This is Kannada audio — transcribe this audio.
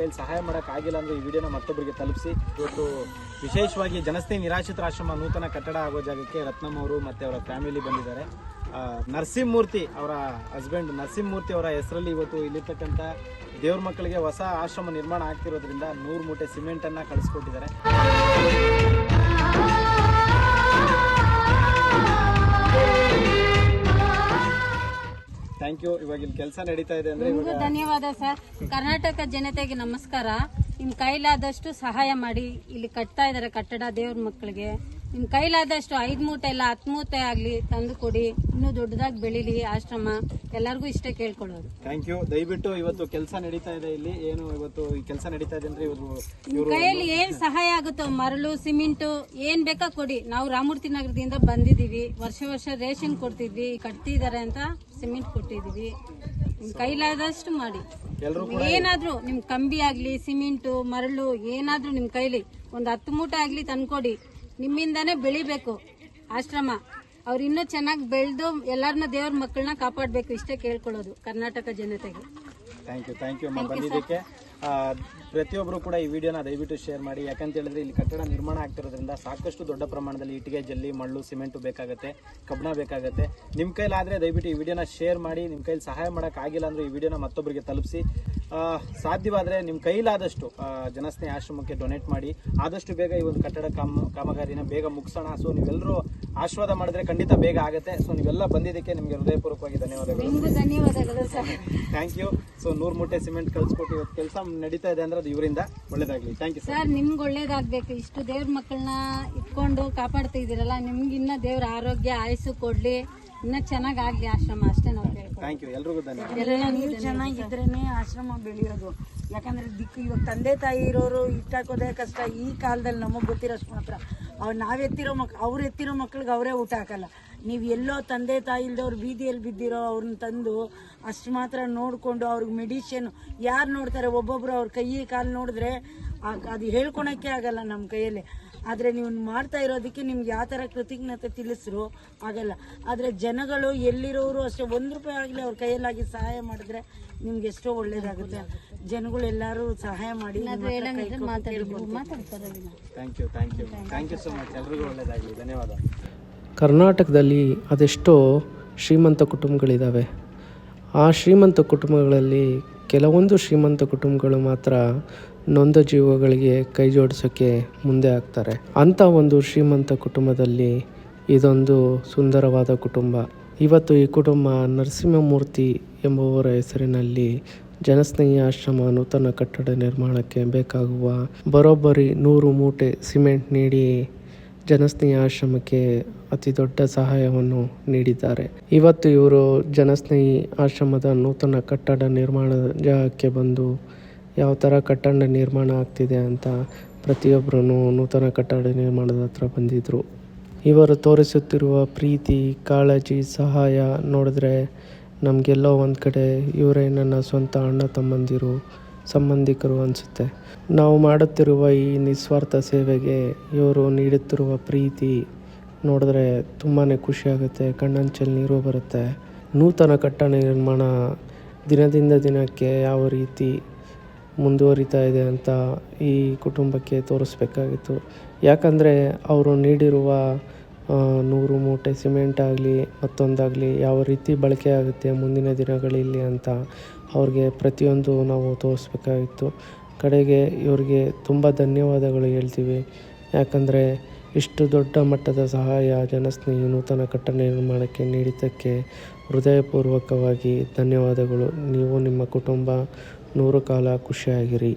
ಕೈಲಿ ಸಹಾಯ ಮಾಡೋಕ್ಕಾಗಿಲ್ಲ ಅಂದರೆ ಈ ವಿಡಿಯೋನ ಮತ್ತೊಬ್ಬರಿಗೆ ತಲುಪಿಸಿ. ಇವತ್ತು ವಿಶೇಷವಾಗಿ ಜನಸ್ನೇಹಿ ನಿರಾಶ್ರಿತ ಆಶ್ರಮ ನೂತನ ಕಟ್ಟಡ ಆಗೋ ಜಾಗಕ್ಕೆ ರತ್ನಮ್ ಅವರು ಮತ್ತು ಅವರ ಫ್ಯಾಮಿಲಿ ಬಂದಿದ್ದಾರೆ. ನರಸಿಂಹಮೂರ್ತಿ ಅವರ ಹಸ್ಬೆಂಡ್ ನರಸಿಂಹಮೂರ್ತಿ ಅವರ ಹೆಸರಲ್ಲಿ ಇವತ್ತು ಇಲ್ಲಿರ್ತಕ್ಕಂಥ ದೇವ್ರ ಮಕ್ಕಳಿಗೆ ಹೊಸ ಆಶ್ರಮ ನಿರ್ಮಾಣ ಆಗ್ತಿರೋದ್ರಿಂದ ನೂರು ಮೂಟೆ ಸಿಮೆಂಟನ್ನು ಕಳಿಸ್ಕೊಟ್ಟಿದ್ದಾರೆ. Thank you. ಇವಾಗ ಇಲ್ಲಿ ಕೆಲಸ ನಡೀತಾ ಇದೆ ಅಂದರೆ ನಿಮಗೂ ಧನ್ಯವಾದ ಸರ್. ಕರ್ನಾಟಕ ಜನತೆಗೆ ನಮಸ್ಕಾರ. ನಿಮ್ ಕೈಲಾದಷ್ಟು ಸಹಾಯ ಮಾಡಿ ಇಲ್ಲಿ ಕಟ್ತಾ ಇದಾರೆ ಕಟ್ಟಡ ದೇವ್ರ ಮಕ್ಕಳಿಗೆ. ನಿಮ್ ಕೈಲಾದಷ್ಟು ಐದ್ ಮೂಟೆ ಇಲ್ಲ ಹತ್ತು ಮೂಟೆ ಆಗ್ಲಿ ತಂದು ಕೊಡಿ. ಇನ್ನೂ ದೊಡ್ಡದಾಗಿ ಬೆಳಿಲಿ ಆಶ್ರಮ. ಎಲ್ಲರಿಗೂ ಇಷ್ಟೇ ಕೇಳ್ಕೊಳ್ಳೋದು. Thank you. ದಯವಿಟ್ಟು ಇವತ್ತು ಕೆಲಸ ನಡೀತಾ ಇದೆ ಇಲ್ಲಿ. ಏನು ಇವತ್ತು ಈ ಕೆಲಸ ನಡೀತಾ ಇದೆ ಅಂದ್ರೆ ಇವರು ಕೈಯಲ್ಲಿ ಏನ್ ಸಹಾಯ ಆಗುತ್ತೋ ಮರಳು ಸಿಮೆಂಟು ಏನ್ ಬೇಕಾ ಕೊಡಿ. ನಾವು ರಾಮೂರ್ತಿ ನಗರದಿಂದ ಬಂದಿದೀವಿ ವರ್ಷ ವರ್ಷ ರೇಷನ್ ಕೊಡ್ತಿದ್ವಿ ಕಟ್ತಿದಾರೆ ಅಂತ ಸಿಮೆಂಟ್ ಕೊಟ್ಟಿದೀವಿ ನಿಮ್ ಕೈಲಾದಷ್ಟು ಮಾಡಿ. ಏನಾದ್ರೂ ನಿಮ್ ಕಂಬಿ ಆಗ್ಲಿ ಸಿಮೆಂಟು ಮರಳು ಏನಾದ್ರೂ ನಿಮ್ ಕೈಲಿ ಒಂದ್ ಹತ್ತು ಮೂಟೆ ಆಗ್ಲಿ ತಂದ್ಕೊಡಿ. ನಿಮ್ಮಿಂದಾನೇ ಬೆಳಿಬೇಕು ಆಶ್ರಮ. ಅವ್ರು ಇನ್ನೂ ಚೆನ್ನಾಗಿ ಬೆಳೆದು ಎಲ್ಲಾರನ್ನ ದೇವ್ರ ಮಕ್ಕಳನ್ನ ಕಾಪಾಡ್ಬೇಕು ಇಷ್ಟೇ ಕೇಳ್ಕೊಳ್ಳೋದು ಕರ್ನಾಟಕ ಜನತೆಗೆ. ಥ್ಯಾಂಕ್ ಯು ಥ್ಯಾಂಕ್ ಯು ಬಂದಿದ್ದಕ್ಕೆ ಪ್ರತಿಯೊಬ್ಬರು ಕೂಡ ಈ ವಿಡಿಯೋನ ದಯವಿಟ್ಟು ಶೇರ್ ಮಾಡಿ. ಯಾಕಂತ ಹೇಳಿದ್ರೆ ಇಲ್ಲಿ ಕಟ್ಟಡ ನಿರ್ಮಾಣ ಆಗ್ತಿರೋದ್ರಿಂದ ಸಾಕಷ್ಟು ದೊಡ್ಡ ಪ್ರಮಾಣದಲ್ಲಿ ಇಟ್ಟಿಗೆ, ಜಲ್ಲಿ, ಮಳ್ಳು, ಸಿಮೆಂಟು ಬೇಕಾಗುತ್ತೆ, ಕಬ್ಬಣ ಬೇಕಾಗುತ್ತೆ. ನಿಮ್ಮ ಕೈಲಾದರೆ ದಯವಿಟ್ಟು ಈ ವಿಡಿಯೋನ ಶೇರ್ ಮಾಡಿ ನಿಮ್ಮ ಕೈಲಿ ಸಹಾಯ ಮಾಡೋಕ್ಕಾಗಿಲ್ಲ ಅಂದರೆ ಈ ವಿಡಿಯೋನ ಮತ್ತೊಬ್ಬರಿಗೆ ತಲುಪಿಸಿ. ಸಾಧ್ಯವಾದರೆ ನಿಮ್ಮ ಕೈಲಾದಷ್ಟು ಜನಸ್ನೇಹ ಆಶ್ರಮಕ್ಕೆ ಡೊನೇಟ್ ಮಾಡಿ. ಆದಷ್ಟು ಬೇಗ ಈ ಒಂದು ಕಟ್ಟಡ ಕಾಮ ಕಾಮಗಾರಿನ ಬೇಗ ಮುಗಿಸೋಣ. ಸೊ ನೀವೆಲ್ಲರೂ ಆಶೀರ್ವಾದ ಮಾಡಿದ್ರೆ ಖಂಡಿತ ಬೇಗ ಆಗುತ್ತೆ. ಸೊ ನೀವೆಲ್ಲ ಬಂದಿದ್ದಕ್ಕೆ ನಿಮಗೆ ಹೃದಯಪೂರ್ವಕವಾಗಿ ಧನ್ಯವಾದಗಳು. ಧನ್ಯವಾದಗಳು ಸರ್. ಥ್ಯಾಂಕ್ ಯು ಸೊ ನೂರು ಮೂಟೆ ಸಿಮೆಂಟ್ ಕಳಿಸ್ಕೊಟ್ಟು ಇವತ್ತು ಕೆಲಸ ನಡೀತಾ ಇದೆ ಅಂದ್ರೆ ಅದು ಇವರಿಂದ ಒಳ್ಳೇದಾಗಲಿ. ಥ್ಯಾಂಕ್ ಯು ಸರ್ ನಿಮ್ಗೆ ಒಳ್ಳೇದಾಗಬೇಕು. ಇಷ್ಟು ದೇವ್ರ ಮಕ್ಕಳನ್ನ ಇಟ್ಕೊಂಡು ಕಾಪಾಡ್ತಾ ಇದ್ದೀರಲ್ಲ ನಿಮ್ಗೆ ಇನ್ನ ದೇವ್ರ ಆರೋಗ್ಯ ಆಯಸ್ಸು ಕೊಡಲಿ. ಇನ್ನೂ ಚೆನ್ನಾಗಾಗಲಿ ಆಶ್ರಮ ಅಷ್ಟೇ ನಾವು. ಥ್ಯಾಂಕ್ ಯು ಎಲ್ರಿಗೂ ನೀವು ಚೆನ್ನಾಗಿದ್ರೇನೆ ಆಶ್ರಮ ಬೆಳೆಯೋದು. ಯಾಕಂದ್ರೆ ದಿಕ್ಕು ಇವಾಗ ತಂದೆ ತಾಯಿ ಇರೋರು ಇಟ್ಟಾಕೋದೇ ಕಷ್ಟ. ಈ ಕಾಲದಲ್ಲಿ ನಮಗೆ ಗೊತ್ತಿರೋಷ್ಟು ಮಾತ್ರ. ಅವ್ರು ನಾವು ಎತ್ತಿರೋ ಮಕ್, ಅವ್ರು ಎತ್ತಿರೋ ಮಕ್ಳಿಗೆ ಅವರೇ ಊಟ ಹಾಕಲ್ಲ. ನೀವು ಎಲ್ಲೋ ತಂದೆ ತಾಯಿ ಇಲ್ದವ್ರು ಬೀದಿಯಲ್ಲಿ ಬಿದ್ದಿರೋ ಅವ್ರನ್ನ ತಂದು ಅಷ್ಟು ಮಾತ್ರ ನೋಡಿಕೊಂಡು ಅವ್ರಿಗೆ ಮೆಡಿಷನ್ ಯಾರು ನೋಡ್ತಾರೆ? ಒಬ್ಬೊಬ್ಬರು ಅವ್ರ ಕೈ ಕಾಲು ನೋಡಿದ್ರೆ ಅದು ಹೇಳ್ಕೊಳಕ್ಕೆ ಆಗಲ್ಲ ನಮ್ಮ ಕೈಯಲ್ಲಿ. ಆದರೆ ನೀವು ಮಾಡ್ತಾ ಇರೋದಕ್ಕೆ ನಿಮ್ಗೆ ಯಾವ ಥರ ಕೃತಜ್ಞತೆ ತಿಳಿಸ್ರು ಆಗಲ್ಲ. ಆದರೆ ಜನಗಳು ಎಲ್ಲಿರೋರು ಅಷ್ಟೇ ಒಂದು ರೂಪಾಯಿ ಆಗಲಿ ಅವ್ರ ಕೈಯಲ್ಲಾಗಿ ಸಹಾಯ ಮಾಡಿದ್ರೆ ನಿಮ್ಗೆ ಎಷ್ಟೋ ಒಳ್ಳೇದಾಗುತ್ತೆ. ಜನಗಳು ಎಲ್ಲರೂ ಸಹಾಯ ಮಾಡಿ ನಿಮ್ಮ ಹತ್ರ ಕೈ ಕೊಟ್ಟು ಕೇಳ್ಕೊಳ್ತೀನಿ. ಮಾತಾಡ್ತಾರಲ್ಲ thank you thank you thank you so much ಎಲ್ರಿಗೂ ಒಳ್ಳೇದಾಗಲಿ. ಧನ್ಯವಾದ. ಕರ್ನಾಟಕದಲ್ಲಿ ಅದೆಷ್ಟೋ ಶ್ರೀಮಂತ ಕುಟುಂಬಗಳಿದ್ದಾವೆ ಆ ಶ್ರೀಮಂತ ಕುಟುಂಬಗಳಲ್ಲಿ ಕೆಲವೊಂದು ಶ್ರೀಮಂತ ಕುಟುಂಬಗಳು ಮಾತ್ರ ನೊಂದ ಜೀವಗಳಿಗೆ ಕೈ ಜೋಡಿಸೋಕ್ಕೆ ಮುಂದೆ ಆಗ್ತಾರೆ. ಅಂಥ ಒಂದು ಶ್ರೀಮಂತ ಕುಟುಂಬದಲ್ಲಿ ಇದೊಂದು ಸುಂದರವಾದ ಕುಟುಂಬ. ಇವತ್ತು ಈ ಕುಟುಂಬ ನರಸಿಂಹಮೂರ್ತಿ ಎಂಬುವರ ಹೆಸರಿನಲ್ಲಿ ಜನಸ್ನೇಹಿ ಆಶ್ರಮ ನೂತನ ಕಟ್ಟಡ ನಿರ್ಮಾಣಕ್ಕೆ ಬೇಕಾಗುವ ಬರೋಬ್ಬರಿ ನೂರು ಮೂಟೆ ಸಿಮೆಂಟ್ ನೀಡಿ ಜನಸ್ನೇಹಿ ಆಶ್ರಮಕ್ಕೆ ಅತಿ ದೊಡ್ಡ ಸಹಾಯವನ್ನು ನೀಡಿದ್ದಾರೆ. ಇವತ್ತು ಇವರು ಜನಸ್ನೇಹಿ ಆಶ್ರಮದ ನೂತನ ಕಟ್ಟಡ ನಿರ್ಮಾಣ ಜಾಗಕ್ಕೆ ಬಂದು ಯಾವ ಥರ ಕಟ್ಟಡ ನಿರ್ಮಾಣ ಆಗ್ತಿದೆ ಅಂತ ಪ್ರತಿಯೊಬ್ಬರೂ ನೂತನ ಕಟ್ಟಡ ನಿರ್ಮಾಣದ ಹತ್ರ ಬಂದಿದ್ದರು ಇವರು ತೋರಿಸುತ್ತಿರುವ ಪ್ರೀತಿ, ಕಾಳಜಿ, ಸಹಾಯ ನೋಡಿದ್ರೆ ನಮಗೆಲ್ಲೋ ಒಂದು ಕಡೆ ಇವರೇ ನನ್ನ ಸ್ವಂತ ಅಣ್ಣ ತಮ್ಮಂದಿರು, ಸಂಬಂಧಿಕರು ಅನಿಸುತ್ತೆ. ನಾವು ಮಾಡುತ್ತಿರುವ ಈ ನಿಸ್ವಾರ್ಥ ಸೇವೆಗೆ ಇವರು ನೀಡುತ್ತಿರುವ ಪ್ರೀತಿ ನೋಡಿದ್ರೆ ತುಂಬಾ ಖುಷಿಯಾಗುತ್ತೆ ಕಣ್ಣಂಚಲ್ಲಿ ನೀರು ಬರುತ್ತೆ. ನೂತನ ಕಟ್ಟಡ ನಿರ್ಮಾಣ ದಿನದಿಂದ ದಿನಕ್ಕೆ ಯಾವ ರೀತಿ ಮುಂದುವರಿತಾ ಇದೆ ಅಂತ ಈ ಕುಟುಂಬಕ್ಕೆ ತೋರಿಸ್ಬೇಕಾಗಿತ್ತು. ಯಾಕಂದರೆ ಅವರು ನೀಡಿರುವ ನೂರು ಮೂಟೆ ಸಿಮೆಂಟ್ ಆಗಲಿ, ಮತ್ತೊಂದಾಗಲಿ ಯಾವ ರೀತಿ ಬಳಕೆ ಆಗುತ್ತೆ ಮುಂದಿನ ದಿನಗಳಲ್ಲಿ ಅಂತ ಅವ್ರಿಗೆ ಪ್ರತಿಯೊಂದು ನಾವು ತೋರಿಸ್ಬೇಕಾಗಿತ್ತು. ಕಡೆಗೆ ಇವರಿಗೆ ತುಂಬ ಧನ್ಯವಾದಗಳು ಹೇಳ್ತೀವಿ. ಯಾಕಂದರೆ ಇಷ್ಟು ದೊಡ್ಡ ಮಟ್ಟದ ಸಹಾಯ ಜನಸ್ನೇಹಿ ನೂತನ ಕಟ್ಟಡ ನಿರ್ಮಾಣಕ್ಕೆ ನೀಡಿದ್ದಕ್ಕೆ ಹೃದಯಪೂರ್ವಕವಾಗಿ ಧನ್ಯವಾದಗಳು. ನೀವು ನಿಮ್ಮ ಕುಟುಂಬ ನೂರು ಕಾಲ ಖುಷಿಯಾಗಿರಿ.